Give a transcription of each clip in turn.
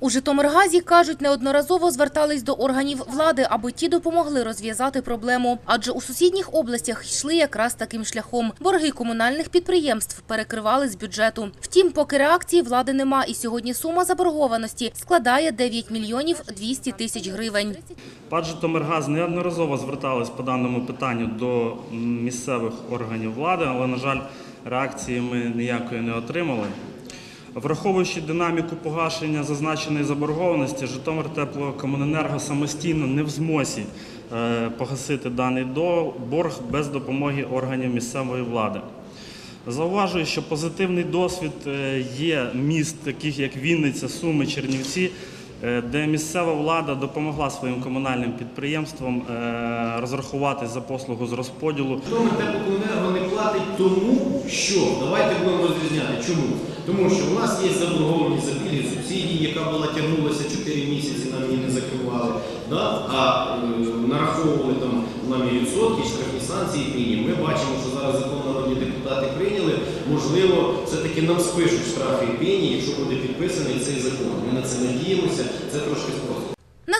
У Житомиргазі, кажуть, неодноразово звертались до органів влади, аби ті допомогли розв'язати проблему. Адже у сусідніх областях йшли якраз таким шляхом. Борги комунальних підприємств перекривали з бюджету. Втім, поки реакції влади нема, і сьогодні сума заборгованості складає 9 мільйонів 200 тисяч гривень. ПАД «Житомиргаз» неодноразово звертались по даному питанню до місцевих органів влади, але, на жаль, реакції ми ніякої не отримали. Враховуючи динаміку погашення зазначеної заборгованості, Житомир теплокомуненерго самостійно не в змозі е, погасити даний борг без допомоги органів місцевої влади. Зауважую, що позитивний досвід е, є міст, таких як Вінниця, Суми, Чернівці, е, де місцева влада допомогла своїм комунальним підприємствам розрахувати за послугу з розподілу. Житомир теплокомуненерго не платить тому, що давайте будемо розрізняти. Чому? Тому що у нас є заборгованість за пільги субсидії, яка була тягнулася 4 місяці, нам її не закривали. Да? А е, нараховували там нам і відсотки, і штрафні санкції пені. Ми бачимо, що зараз закон народні депутати прийняли. Можливо, все-таки нам спишуть штрафи і пені, якщо буде підписаний цей закон. Ми на це надіємося, це трошки спростить.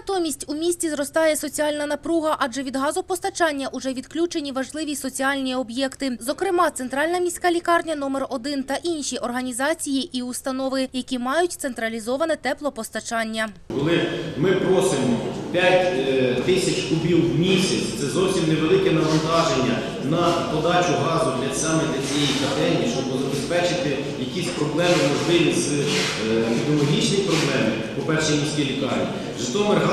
Натомість у місті зростає соціальна напруга, адже від газопостачання уже відключені важливі соціальні об'єкти, зокрема центральна міська лікарня номер 1 та інші організації і установи, які мають централізоване теплопостачання. Коли ми просимо 5 е, тисяч кубів в місяць, це зовсім невелике навантаження на подачу газу для саме для цієї котельні, щоб забезпечити якісь проблеми можливі з е, епідеміологічні проблеми по першій міській лікарні.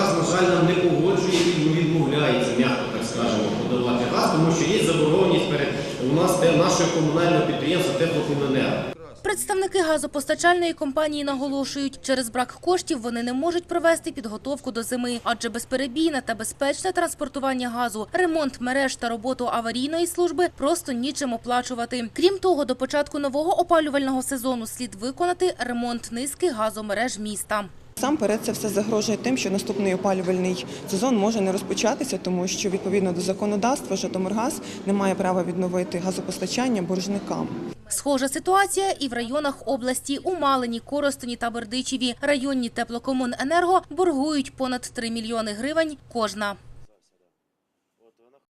Житомиргаз, на жаль, нам не погоджує і відмовляється, м'яко так скажемо, подавати газ, тому що є заборгованість перед у нас нашого комунального підприємства теплокомуненерго. Представники газопостачальної компанії наголошують, через брак коштів вони не можуть провести підготовку до зими, адже безперебійне та безпечне транспортування газу, ремонт мереж та роботу аварійної служби просто нічим оплачувати. Крім того, до початку нового опалювального сезону слід виконати ремонт низки газомереж міста. Сам перед це все загрожує тим, що наступний опалювальний сезон може не розпочатися, тому що відповідно до законодавства Житомиргаз не має права відновити газопостачання боржникам. Схожа ситуація і в районах області у Малині, Коростені та Бердичеві. Районні теплокомуненерго боргують понад 3 мільйони гривень кожна.